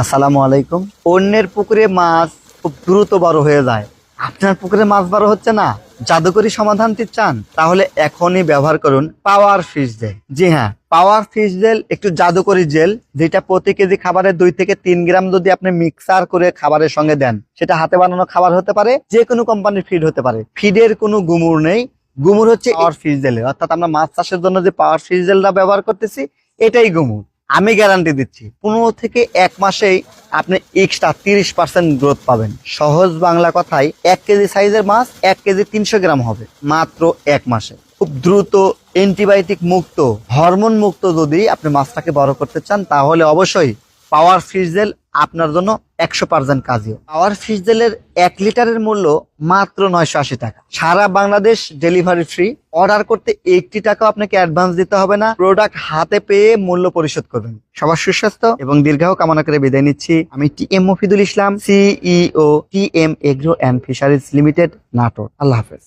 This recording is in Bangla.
আসসালামু আলাইকুম। অন্যের পুকুরে মাছ খুব দ্রুত বড় হয়ে যায়। আপনার পুকুরে মাছ বড় হচ্ছে না? জাদুকরি সমাধানটি চান? তাহলে এখনই ব্যবহার করুন পাওয়ার ফিশ জেল। জি হ্যাঁ পাওয়ার ফিশ জেল একটু জাদুকরি জেল, যেটা প্রতি কেজি খাবারে দুই থেকে তিন গ্রাম যদি আপনি মিক্সার করে খাবারের সঙ্গে দেন, সেটা হাতে বানানো খাবার হতে পারে, যে কোনো কোম্পানির ফিড হতে পারে। ফিডের কোনো গুমুর নেই। গুমুর হচ্ছে পাওয়ার ফিশ জেলের অর্থাৎ আমরা মাছ চাষের জন্য যে পাওয়ার ফিশ জেলটা ব্যবহার করতেছি, এটাই গুমুর। আমি গ্যারান্টি দিচ্ছি, পনেরো থেকে এক মাসেই আপনি এক্সট্রা তিরিশ পার্সেন্ট গ্রোথ পাবেন। সহজ বাংলা কথায়, এক কেজি সাইজের মাছ এক কেজি তিনশো গ্রাম হবে, মাত্র এক মাসে। খুব দ্রুত অ্যান্টিবায়োটিক মুক্ত হরমোন মুক্ত যদি আপনি মাছটাকে বড় করতে চান, তাহলে অবশ্যই পাওয়ার ফিশ জেল আপনার জন্য একশো পার্সেন্ট কাজীয় পাওয়ার ফিশ জেলের এক লিটারের মূল্য মাত্র নয়শো আশি টাকা। সারা বাংলাদেশ ডেলিভারি ফ্রি অর্ডার করতে একটি টাকাও আপনাকে অ্যাডভান্স দিতে হবে না। প্রোডাক্ট হাতে পেয়ে মূল্য পরিশোধ করবেন। সবার সুস্বাস্থ্য এবং দীর্ঘায়ু কামনা করে বিদায় নিচ্ছি। আমি T M Mofidul Islam CEO T M agro and fisheries limited Natore আল্লাহ হাফেজ।